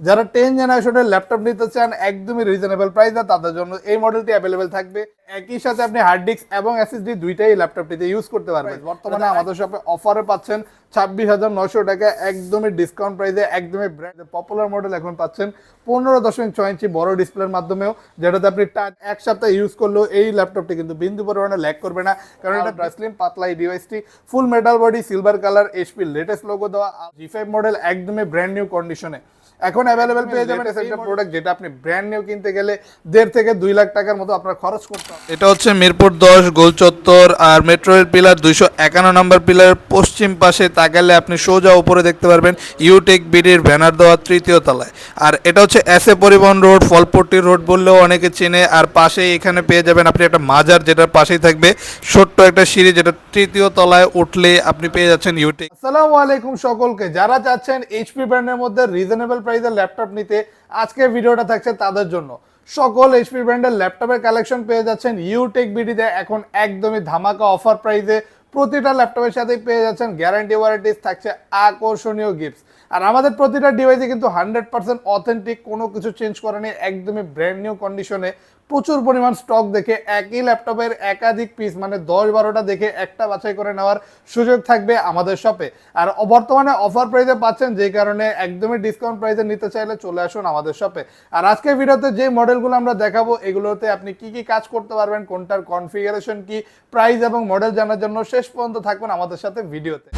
যারা টেন জেনারেশনের ল্যাপটপ নিতে চান একদমই রিজনেবল প্রাইসে তাদের জন্য এই মডেলটি অ্যাভেলেবেল থাকবে। একই সাথে আপনি হার্ড ডিস্ক এবং এসএসডি দুইটাই ল্যাপটপটিতে ইউজ করতে পারবেন। বর্তমানে আমাদের শপে অফারে পাচ্ছেন ছাব্বিশ হাজার নশো টাকা একদমই ডিসকাউন্ট প্রাইসে একদমই ব্র্যান্ড পপুলার মডেল এখন পাচ্ছেন পনেরো দশমিক ছয় ইঞ্চি বড় ডিসপ্লের মাধ্যমেও যেটাতে আপনি টা- এক সপ্তাহ ইউজ করলেও এই ল্যাপটপটি কিন্তু বিন্দু পরিমাণে ল্যাক করবে না। কারণ এটা ব্রাসলিম পাতলা এই ডিভাইসটি full metal body silver colour HP latest logo দেওয়া জি ফাইভ মডেল একদমই ব্র্যান্ড নিউ কন্ডিশনে এখন অ্যাভেলেবেল পেয়ে যাবেন একটা প্রোডাক্ট যেটা আপনি ব্র্যান্ড নিউ কিনতে গেলে দেড় থেকে দুই লাখ টাকার মতো আপনার খরচ করতে হবে। এটা হচ্ছে মিরপুর দশ গোল চত্বর আর মেট্রোয়ের পিলার দুইশো একান্ন নম্বর পিলার পশ্চিম পাশে তাকালে আপনি সোজা উপরে দেখতে পারবেন ইউটেক বিডির ব্যানার দেওয়া তৃতীয় তলায়। আর এটা হচ্ছে এস এ পরিবহন রোড ফলপট্টি রোড বললেও অনেকে চেনে। আর পাশে এখানে পেয়ে যাবেন আপনি একটা মাজার যেটার পাশেই থাকবে। ছোট্ট একটা সিঁড়ি যেটা তৃতীয় তলায় উঠলে আপনি পেয়ে যাচ্ছেন ইউটেক আসসালামু আলাইকুম সকলকে। যারা চাচ্ছেন এইচপি ব্র্যান্ডের মধ্যে রিজনেবল প্রাইসের ল্যাপটপ নিতে আজকে ভিডিওটা থাকছে তাদের জন্য। সকল এইচপি ব্র্যান্ডের ল্যাপটপের কালেকশন পেয়ে যাচ্ছেন। ইউটেক বিডিতে এখন একদমই ধামাকা অফার প্রাইসে প্রতিটা ল্যাপটপের সাথেই পেয়ে যাচ্ছেন। গ্যারান্টি ওয়ারেন্টিস থাকছে আকর্ষণীয় গিফট আর আমাদের প্রতিটা ডিভাইসে কিন্তু হান্ড্রেড পার্সেন্ট অথেন্টিক কোনো কিছু চেঞ্জ করেনি, একদমই ব্র্যান্ড নিউ কন্ডিশনে প্রচুর পরিমাণ স্টক দেখে একই ল্যাপটপের একাধিক পিস মানে দশ বারোটা দেখে একটা বাছাই করে নেওয়ার সুযোগ থাকবে আমাদের শপে আর বর্তমানে অফার প্রাইসে পাচ্ছেন, যে কারণে একদমই ডিসকাউন্ট প্রাইসে নিতে চাইলে চলে আসুন আমাদের শপে আর আজকের ভিডিওতে যে মডেলগুলো আমরা দেখাবো, এগুলোতে আপনি কি কি কাজ করতে পারবেন, কোনটার কনফিগারেশন কি প্রাইস এবং মডেল জানার জন্য শেষ পর্যন্ত থাকবেন আমাদের সাথে ভিডিওতে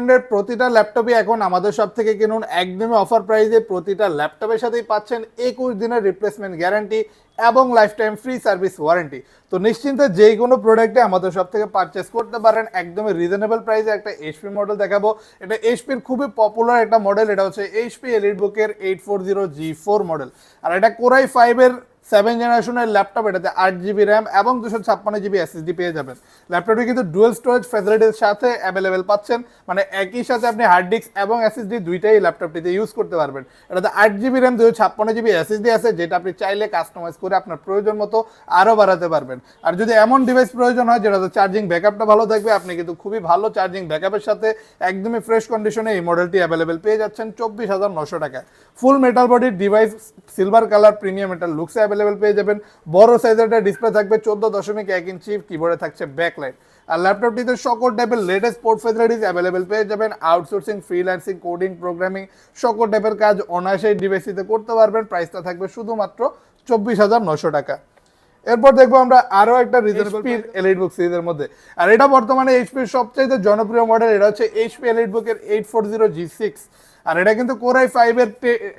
ব্র্যান্ডের প্রতিটা ল্যাপটপই এখন আমাদের সব থেকে কিনুন। একদমই অফার প্রাইসে প্রতিটা ল্যাপটপের সাথেই পাচ্ছেন একুশ দিনের রিপ্লেসমেন্ট গ্যারান্টি এবং life time free service warranty তো নিশ্চিন্তে যে কোনো প্রোডাক্টে আমাদের সব থেকে পারচেস করতে পারেন। একদমই রিজনেবল প্রাইসে একটা এইচপি মডেল দেখাবো। এটা এইচপির খুবই পপুলার একটা মডেল এটা হচ্ছে এইচপি এলিট বুকের eight four zero G four model আর এটা কোরাই ফাইভের সেভেন জেনারেশনের ল্যাপটপ এটাতে আট জিবি র্যাম এবং দুশো ছাপ্পান্ন জিবি এসএসডি পেয়ে যাবেন। ল্যাপটপটি কিন্তু ডুয়েল স্টোরেজ ফ্যাসিলিটির সাথে অ্যাভেলেবেল পাচ্ছেন। মানে একই সাথে আপনি হার্ড ডিস্ক এবং এসএসডি দুইটাই ল্যাপটপটিতে ইউজ করতে পারবেন। এটাতে আট জিবি র্যাম দুশো ছাপ্পান্ন জিবি এসএসডি আছে, যেটা আপনি চাইলে কাস্টমাইজ করে আপনার প্রয়োজন মতো আরও বাড়াতে পারবেন। আর যদি এমন ডিভাইস প্রয়োজন হয়, যেটাতে চার্জিং ব্যাকআপটা ভালো থাকবে, আপনি কিন্তু খুবই ভালো চার্জিং ব্যাকআপের সাথে একদমই ফ্রেশ কন্ডিশনে এই মডেলটি অ্যাভেলেবেল পেয়ে যাচ্ছেন চব্বিশ হাজার নশো টাকায়। ফুল মেটাল বডির device silver colour premium metal লুকসে available পেয়ে যাবেন। বড় সাইজের একটা ডিসপ্লে থাকবে চোদ্দ দশমিক এক ইঞ্চি কিবোর্ডে থাকছে ব্যাকলাইট আর ল্যাপটপটিতে সকল টাইপের লেটেস্ট পোর্ট ফেসিলিটিস অ্যাভেলেবেল পেয়ে যাবেন। আউটসোর্সিং ফ্রিল্যান্সিং কোডিং প্রোগ্রামিং সকল টাইপের কাজ অনায়াসেই ডিভাইসটিতে করতে পারবেন। প্রাইসটা থাকবে শুধুমাত্র চব্বিশ হাজার নশো টাকা। এরপর দেখব আমরা আরও একটা রিজনেবল এলিট বুক সিরিজের মধ্যে। আর এটা বর্তমানে এইচপির সবচাইতে জনপ্রিয় মডেল এটা হচ্ছে এইচপি এলিট বুকের eight four zero G six আর এটা কিন্তু কোরাই ফাইভের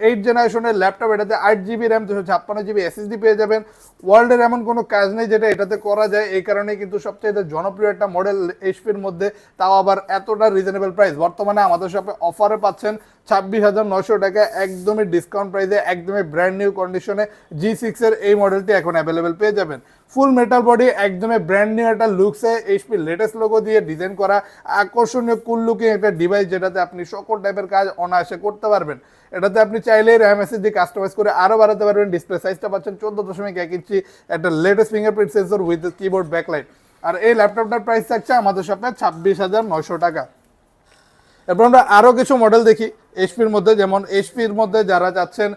এইট জেনারেশনের ল্যাপটপ এটাতে আট জিবি র্যাম দুশো ছাপ্পান্ন জিবি এসএসডি পেয়ে যাবেন। ওয়ার্ল্ডের এমন কোনো কাজ নেই যেটা এটাতে করা যায়। এই কারণেই কিন্তু সবচেয়ে জনপ্রিয় একটা মডেল এইচপির মধ্যে, তাও আবার এতটা রিজনেবল প্রাইস বর্তমানে আমাদের শপে অফারে পাচ্ছেন ছাব্বিশ হাজার নশো টাকা, একদমই ডিসকাউন্ট প্রাইসে একদমই ব্র্যান্ড নিউ কন্ডিশনে জি সিক্সের এই মডেলটি এখন অ্যাভেলেবেল পেয়ে যাবেন। ফুল মেটাল বডি একদমই ব্র্যান্ড নিউ একটা লুকসে এইচপি লেটেস্ট লোগো দিয়ে ডিজাইন করা, আকর্ষণীয় কুল লুকিং একটা ডিভাইস যেটাতে আপনি সকল টাইপের কাজ অনায়াসে করতে পারবেন। এটাতে আপনি চাইলে র্যাম এসএসডি কাস্টমাইজ করে আরও বাড়াতে পারবেন। ডিসপ্লে সাইজটা পাচ্ছেন চোদ্দ দশমিক এক ইঞ্চি একটা latest fingerprint sensor with keyboard backlight আর এই ল্যাপটপটার প্রাইস থাকছে আমাদের শপে ছাব্বিশ হাজার টাকা। এরপর আমরা আরও কিছু মডেল দেখি। এইচপির মধ্যে যেমন এইচপির মধ্যে যারা চাচ্ছেন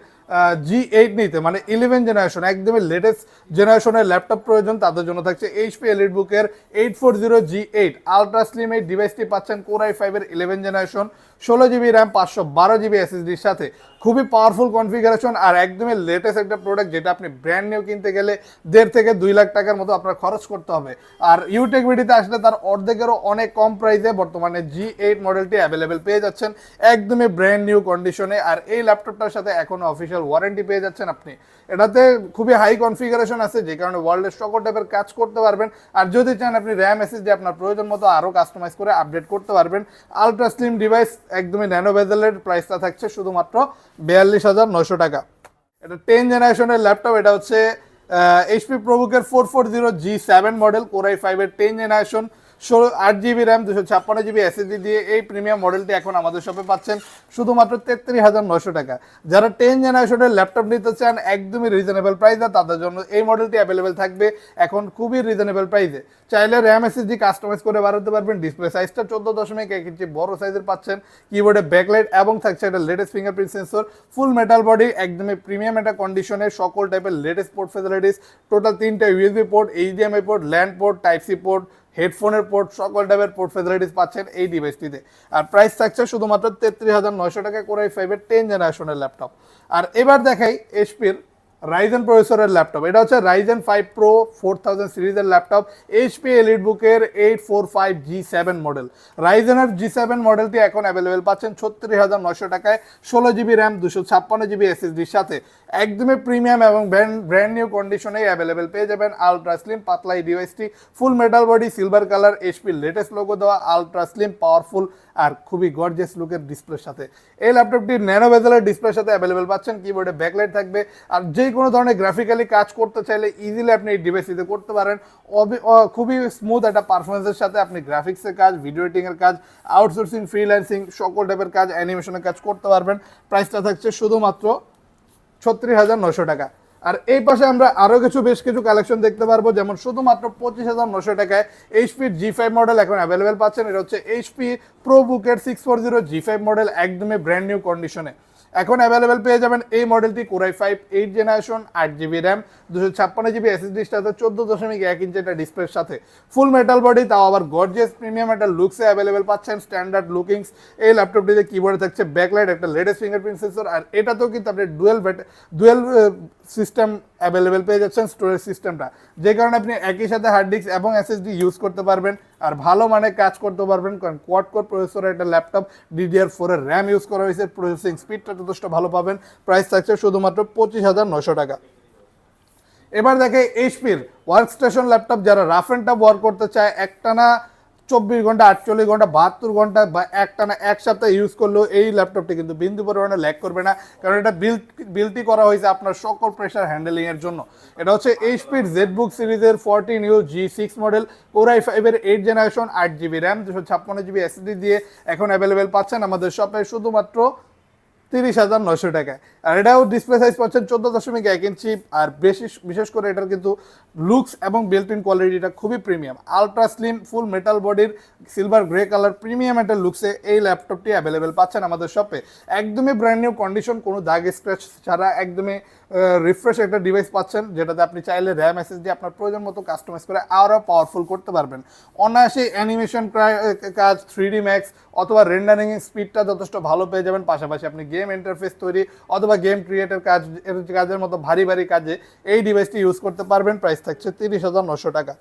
জি এইট নিতে মানে ইলেভেন জেনারেশন একদমই লেটেস্ট জেনারেশনের ল্যাপটপ প্রয়োজন, তাদের জন্য থাকছে এইচপি এলিট বুকের eight four zero G eight ultra slim এই ডিভাইসটি পাচ্ছেন কোরাই ফাইভের ইলেভেন জেনারেশন ষোলো জিবি র্যাম পাঁচশো বারো জিবি এসএসডির সাথে। খুবই পাওয়ারফুল কনফিগারেশন আর একদমই লেটেস্ট একটা প্রোডাক্ট যেটা আপনি ব্র্যান্ড নিউ কিনতে গেলে দেড় থেকে দুই লাখ টাকার মতো আপনার খরচ করতে হবে। আর ইউটেক ভিডিতে আসলে তার অর্ধেকেরও অনেক কম প্রাইসে বর্তমানে জি এইট মডেলটি অ্যাভেলেবেল পেয়ে যাচ্ছেন, একদমই ব্র্যান্ড নিউ কন্ডিশনে আর এই ল্যাপটপটার সাথে এখনও অফিসিয়াল ওয়ারেন্টি পেয়ে যাচ্ছেন আপনি। এটাতে খুবই হাই কনফিগারেশন আছে, যে কারণে ওয়ার্ল্ডের সকল টাইপের কাজ করতে পারবেন। আর যদি চান আপনি র্যাম এসএসডি আপনার প্রয়োজন মতো আরও কাস্টমাইজ করে আপডেট করতে পারবেন। আলট্রা স্লিম ডিভাইস একদমই ন্যানো বেজেলের প্রাইসটা থাকছে শুধুমাত্র বিয়াল্লিশ হাজার নয়শো টাকা। এটা টেন জেনারেশনের ল্যাপটপ এটা হচ্ছে HP প্রবুকের four four zero G seven model core i ফাইভের টেন জেনারেশন ষোলো, আট জিবি র্যাম দুশো ছাপ্পান্ন জিবি এসএসডি দিয়ে এই প্রিমিয়াম মডেলটি এখন আমাদের শপে পাচ্ছেন, শুধুমাত্র তেত্রিশ হাজার নশো টাকা। যারা টেন জেনারেশনের ল্যাপটপ নিতে চান, একদমই রিজনেবল প্রাইসে তাদের জন্য এই মডেলটি অ্যাভেলেবেল থাকবে এখন খুবই রিজনেবল প্রাইসে চাইলে র্যাম এসএসডি কাস্টমাইজ করে বাড়াতে পারবেন ডিসপ্লে সাইজটা চোদ্দ দশমিক এক ইঞ্চি বড় সাইজের পাচ্ছেন কিবোর্ডে ব্যাকলাইট এবং থাকছে একটা latest fingerprint sensor full metal body একদমই প্রিমিয়াম একটা কন্ডিশনে সকল টাইপের লেটেস্ট পোর্ট ফেসিলিটিস টোটাল তিনটা USB port HDMI port LAN port type C port হেডফোনের পোর্ট সকল টাইপের পোর্ট ফেসিলিটিস পাচ্ছেন এই ডিভাইসটিতে আর প্রাইস থাকছে শুধুমাত্র তেত্রিশ হাজার নয়শো টাকা করে ফাইভের টেন জেনারেশনের ল্যাপটপ আর এবার দেখাই এইচপির রাইজেন প্রসেসরের ল্যাপটপ এটা হচ্ছে Ryzen five pro four thousand সিরিজের ল্যাপটপ এইচপি এলিট বুকের eight four five G seven model রাইজেনের G seven মডেলটি এখন অ্যাভেলেবেল পাচ্ছেন ছত্রিশ হাজার নশো টাকায়, ষোলো জিবি র্যাম দুশো ছাপ্পান্ন জিবি এসএসডির সাথে। একদমই প্রিমিয়াম এবং ব্র্যান্ড ব্র্যান্ড নিউ কন্ডিশনেই অ্যাভেলেবেল পেয়ে যাবেন আলট্রা স্লিম পাতলা এই ডিভাইসটি full metal body silver colour এইচপির latest logo দেওয়া আলট্রা স্লিম পাওয়ারফুল আর খুবই গর্জেস লুকের ডিসপ্লের সাথে। এই ল্যাপটপটি ন্যানো বেজেলের ডিসপ্লের সাথে অ্যাভেলেবেল পাচ্ছেন কিবোর্ডে ব্যাকলাইট থাকবে। আর যে কোনো ধরনের গ্রাফিক্যালি কাজ করতে চাইলে ইজিলি আপনি এই ডিভাইসটিতে করতে পারেন। খুবই স্মুথ একটা পারফরমেন্সের সাথে আপনি গ্রাফিক্সের কাজ ভিডিও এডিটিংয়ের কাজ আউটসোর্সিং ফ্রিল্যান্সিং সকল টাইপের কাজ অ্যানিমেশনের কাজ করতে পারবেন। প্রাইসটা থাকছে শুধুমাত্র ছত্রিশ হাজার নশো টাকা। আর এই পাশে আমরা আরও কিছু বেশ কিছু কালেকশন দেখতে পারব, যেমন শুধুমাত্র পঁচিশ হাজার নশো টাকায় এইচপির জি ফাইভ মডেল এখন অ্যাভেলেবেল পাচ্ছেন। এটা হচ্ছে এইচপি প্রো বুকের six four zero G five model একদমই ব্র্যান্ড নিউ কন্ডিশনে এখন অ্যাভেলেবেল পেয়ে যাবেন এই মডেলটি core i five eight generation আট জিবি র্যাম দুশো ছাপ্পান্ন জিবি এসএসডির সাথে, চোদ্দ দশমিক এক ইঞ্চি একটা ডিসপ্লের সাথে। ফুল মেটাল বডি তাও আবার গর্জিয়াস প্রিমিয়াম একটা লুকসে অ্যাভেলেবেল পাচ্ছেন স্ট্যান্ডার্ড লুকিংস এই ল্যাপটপটিতে কিবোর্ডে থাকছে ব্যাকলাইট একটা লেটেস্ট ফিঙ্গারপ্রিন্ট সেন্সর আর এটাতেও কিন্তু আপনি ডুয়েল ডুয়েল সিস্টেম অ্যাভেলেবেল পেয়ে যাচ্ছেন স্টোরেজ সিস্টেমটা যে কারণে আপনি একই সাথে হার্ড ডিস্ক এবং এসএসডি ইউজ করতে পারবেন। আর ভালো মানে কাজ করতে পারবেন, কারণ কোয়াড কোর প্রসেসর একটা ল্যাপটপ ডিডিআর ফোরের র্যাম ইউজ করা হয়েছে প্রসেসিং স্পিডটা যথেষ্ট ভালো পাবেন প্রাইস থাকছে শুধুমাত্র পঁচিশ হাজার নশো টাকা। এবার দেখে এইচপির ওয়ার্ক স্টেশন ল্যাপটপ যারা রাফ অ্যান্ড টাফ ওয়ার্ক করতে চায়, একটানা চব্বিশ ঘণ্টা, আটচল্লিশ ঘণ্টা, বাহাত্তর ঘণ্টা বা একটা না এক সপ্তাহ ইউজ করলেও এই ল্যাপটপটি কিন্তু বিন্দু পরিমাণে ল্যাক করবে না। কারণ এটা বিল্ড বিল্ডটি করা হয়েছে আপনার সকল প্রেশার হ্যান্ডেলিংয়ের জন্য। এটা হচ্ছে এইচপির জেডবুক সিরিজের fourteen U G six model core i ফাইভের এইট জেনারেশন আট জিবি র্যাম দুশো ছাপ্পান্ন জিবি এসএসডি দিয়ে এখন অ্যাভেলেবেল পাচ্ছেন আমাদের শপে শুধুমাত্র তিরিশ হাজার নয়শো টাকায়। আর এটাও ডিসপ্লে সাইজ পাচ্ছেন চোদ্দ দশমিক এক ইঞ্চি আর বেশি বিশেষ করে এটার কিন্তু লুকস এবং বিল্ট ইন কোয়ালিটিটা খুবই premium ultra slim full metal বডির সিলভার গ্রে কালার প্রিমিয়াম একটা লুকসে এই ল্যাপটপটি অ্যাভেলেবেল পাচ্ছেন আমাদের শপে একদমই ব্র্যান্ড নিউ কন্ডিশন কোনো দাগ স্ক্র্যাচ ছাড়া একদমই রিফ্রেশ একটা ডিভাইস পাচ্ছেন, যেটাতে আপনি চাইলে র্যাম এসএসডি আপনার প্রয়োজন মতো কাস্টমাইজ করে আরও পাওয়ারফুল করতে পারবেন। অনায়াসে অ্যানিমেশন কাজ থ্রি ডি ম্যাক্স অথবা রেন্ডারিং স্পিডটা যথেষ্ট ভালো পেয়ে যাবেন, পাশাপাশি আপনি গেম ইন্টারফেস তৈরি অথবা গেম ক্রিয়েটের কাজ কাজের মতো ভারী ভারী কাজে এই ডিভাইসটি ইউজ করতে পারবেন। প্রাইস থাকছে তিরিশ হাজার নশো টাকা।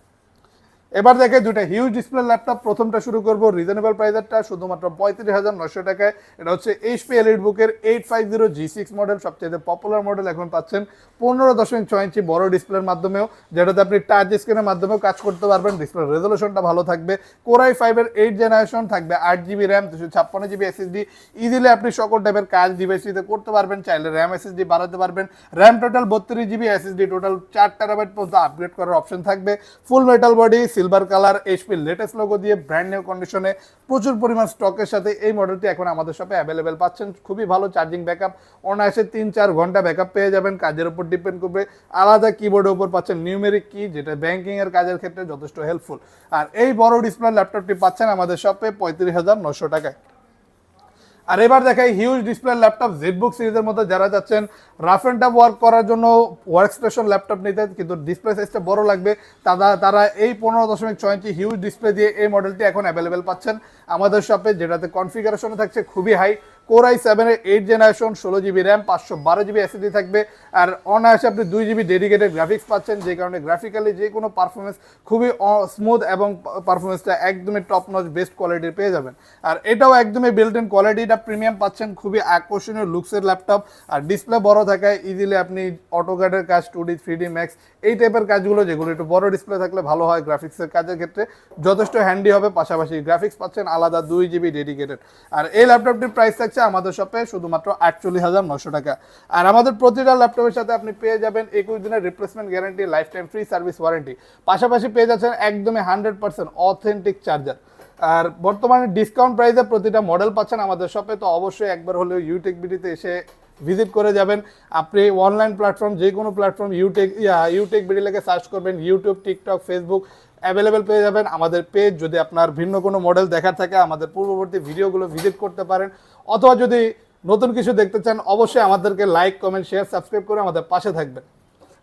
এবার দেখে দুটা হিউজ ডিসপ্লে ল্যাপটপ প্রথমটা শুরু করব রিজনেবল প্রাইজারটা শুধুমাত্র পঁয়ত্রিশ হাজার নশো টাকায়। এটা হচ্ছে এইচপি এলিট বুকের eight five zero G six model সবচেয়ে পপুলার মডেল এখন পাচ্ছেন পনেরো দশমিক ছয় ইঞ্চি বড় ডিসপ্লের মাধ্যমেও, যেটাতে আপনি টাচ স্ক্রিনের মাধ্যমেও কাজ করতে পারবেন। ডিসপ্লে রেজলিউশনটা ভালো থাকবে। কোরাই ফাইভের এইট জেনারেশন থাকবে, আট জিবি র্যাম দুশো ছাপ্পান্ন জিবি এসএসডি ইজিলি আপনি সকল টাইপের কাজ ডিভাইসটিতে করতে পারবেন, চাইলে র্যাম এসএসডি বাড়াতে পারবেন। র্যাম টোটাল বত্রিশ জিবি এসএসডি টোটাল চার টেরাবাইট পর্যন্ত আপগ্রেড করার অপশন থাকবে। Full metal body silver colour HP latest logo দিয়ে ব্র্যান্ড নিউ কন্ডিশনে প্রচুর পরিমাণ স্টকের সাথে এই মডেলটি এখন আমাদের শপে অ্যাভেলেবেল পাচ্ছেন। খুবই ভালো চার্জিং ব্যাকআপ অনায়াসে তিন চার ঘণ্টা ব্যাকআপ পেয়ে যাবেন। কাজের উপর ডিপেন্ড করবে। আলাদা কিবোর্ডের উপর পাচ্ছেন নিউমেরিক কি যেটা ব্যাংকিং এর কাজের ক্ষেত্রে যথেষ্ট হেল্পফুল আর এই বড় ডিসপ্লে ল্যাপটপটি পাচ্ছেন আমাদের শপে পঁয়ত্রিশ হাজার নশো টাকায়। আর এবার দেখাই হিউজ ডিসপ্লে ল্যাপটপ জেটবুক সিরিজের মধ্যে যারা যাচ্ছেন রাফ অ্যান্ড টাফ ওয়ার্ক করার জন্য ওয়ার্ক স্টেশন ল্যাপটপ নিতে, কিন্তু ডিসপ্লে সাইজটা বড় লাগবে। তারা তারা এই পনেরো দশমিক ছয় ইঞ্চি হিউজ ডিসপ্লে দিয়ে এই মডেলটি এখন অ্যাভেলেবেল পাচ্ছেন। আমাদের শপে যেটাতে কনফিগারেশনে থাকছে খুবই হাই কোর আই সেভেনের এইট জেনারেশন ষোলো জিবি র্যাম পাঁচশো বারো জিবি এসএসডি থাকবে। আর অনায়াসে আপনি দুই জিবি ডেডিকেটেড গ্রাফিক্স পাচ্ছেন, যে কারণে গ্রাফিক্যালি যে কোনো পারফরমেন্স খুবই স্মুথ এবং পারফরমেন্সটা একদমই টপ নচ বেস্ট কোয়ালিটির পেয়ে যাবেন। আর এটাও একদমই বিল্ট ইন কোয়ালিটিটা প্রিমিয়াম পাচ্ছেন, খুবই আকর্ষণীয় লুকসের ল্যাপটপ আর ডিসপ্লে বড় থাকায় ইজিলি আপনি অটোকার্ডের কাজ two D three D max এই টাইপের কাজগুলো, যেগুলো একটু বড় ডিসপ্লে থাকলে ভালো হয় গ্রাফিক্সের কাজের ক্ষেত্রে, যথেষ্ট হ্যান্ডি হবে। পাশাপাশি গ্রাফিক্স পাচ্ছেন আলাদা দুই জিবি ডেডিকেটেড আর এই ল্যাপটপটির প্রাইস থাকছে থাকছে আমাদের শপে শুধুমাত্র আটচল্লিশ হাজার নশো টাকা। আর আমাদের প্রতিটা ল্যাপটপের সাথে আপনি পেয়ে যাবেন একুশ দিনের replacement guarantee lifetime free service warranty পাশাপাশি পেয়ে যাচ্ছেন একদমই হান্ড্রেড পার্সেন্ট অথেন্টিক চার্জার আর বর্তমানে ডিসকাউন্ট প্রাইসে প্রতিটা মডেল পাচ্ছেন আমাদের শপে, তো অবশ্যই একবার হলেও ইউটেক বিডিতে এসে ভিজিট করে যাবেন। আপনি অনলাইন প্ল্যাটফর্ম যে কোনো প্ল্যাটফর্ম ইউটেক ইউটেক বিডি লেগে সার্চ করবেন ইউটিউব টিকটক ফেসবুক অ্যাভেলেবেল পেয়ে যাবেন। আমাদের পেজ যদি আপনার ভিন্ন কোনো মডেল দেখার থাকে, আমাদের পূর্ববর্তী ভিডিওগুলো ভিজিট করতে পারেন। অথবা যদি নতুন কিছু দেখতে চান, অবশ্যই আমাদেরকে লাইক কমেন্ট শেয়ার সাবস্ক্রাইব করে আমাদের পাশে থাকবেন।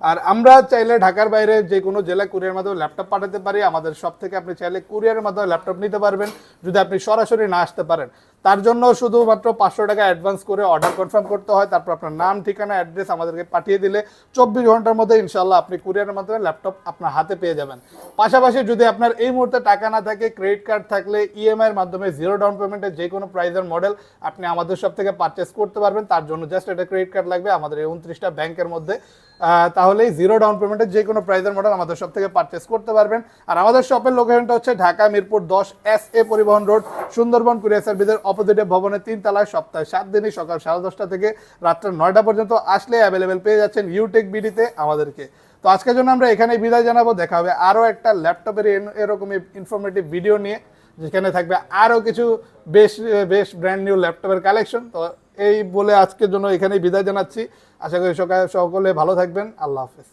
আর আমরা চাইলে ঢাকার বাইরে যে কোনো জেলায় কুরিয়ার মাধ্যমে ল্যাপটপ পাঠাতে পারি। আমাদের সব থেকে আপনি চাইলে কুরিয়ারের মাধ্যমে ল্যাপটপ নিতে পারবেন, যদি আপনি সরাসরি না আসতে পারেন। তার জন্য শুধুমাত্র পাঁচশো টাকা অ্যাডভান্স করে অর্ডার কনফার্ম করতে হয়। তারপর আপনার নাম, ঠিকানা অ্যাড্রেস আমাদেরকে পাঠিয়ে দিলে চব্বিশ ঘণ্টার মধ্যে ইনশাল্লাহ আপনি কুরিয়ারের মাধ্যমে ল্যাপটপ আপনার হাতে পেয়ে যাবেন। পাশাপাশি যদি আপনার এই মুহূর্তে টাকা না থাকে ক্রেডিট কার্ড থাকলে ইএমআই এর মাধ্যমে জিরো ডাউন পেমেন্টের যে কোনো প্রাইজের মডেল আপনি আমাদের সব থেকে পারচেস করতে পারবেন। তার জন্য জাস্ট একটা ক্রেডিট কার্ড লাগবে। আমাদের এই উনত্রিশটা ব্যাংকের মধ্যে আহ, তাহলেই জিরো ডাউন পেমেন্টের যে কোনো প্রাইজের মডেল আমাদের সব থেকে পারচেস করতে পারবেন। আর আমাদের শপের লোকেশনটা হচ্ছে ঢাকা মিরপুর দশ এস এ পরিবহন রোড সুন্দরবন কুরিয়ার সার্ভিসের অপোজিটে ভবনের তিন তলায় সপ্তাহে সাত দিনই সকাল সাড়ে দশটা থেকে রাত্রে নয়টা পর্যন্ত আসলে অ্যাভেলেবেল পেয়ে যাচ্ছেন ইউটেক বিডিতে আমাদেরকে। তো আজকের জন্য আমরা এখানে বিদায় জানাব। দেখা হবে আরও একটা ল্যাপটপের এরকমই ইনফরমেটিভ ভিডিও নিয়ে যেখানে থাকবে আরও কিছু বেশ বেশ ব্র্যান্ড নিউ ল্যাপটপের কালেকশন তো এই বলে আজকের জন্য এখানেই বিদায় জানাচ্ছি। আশা করি সকালে সকলে ভালো থাকবেন। আল্লাহ হাফেজ।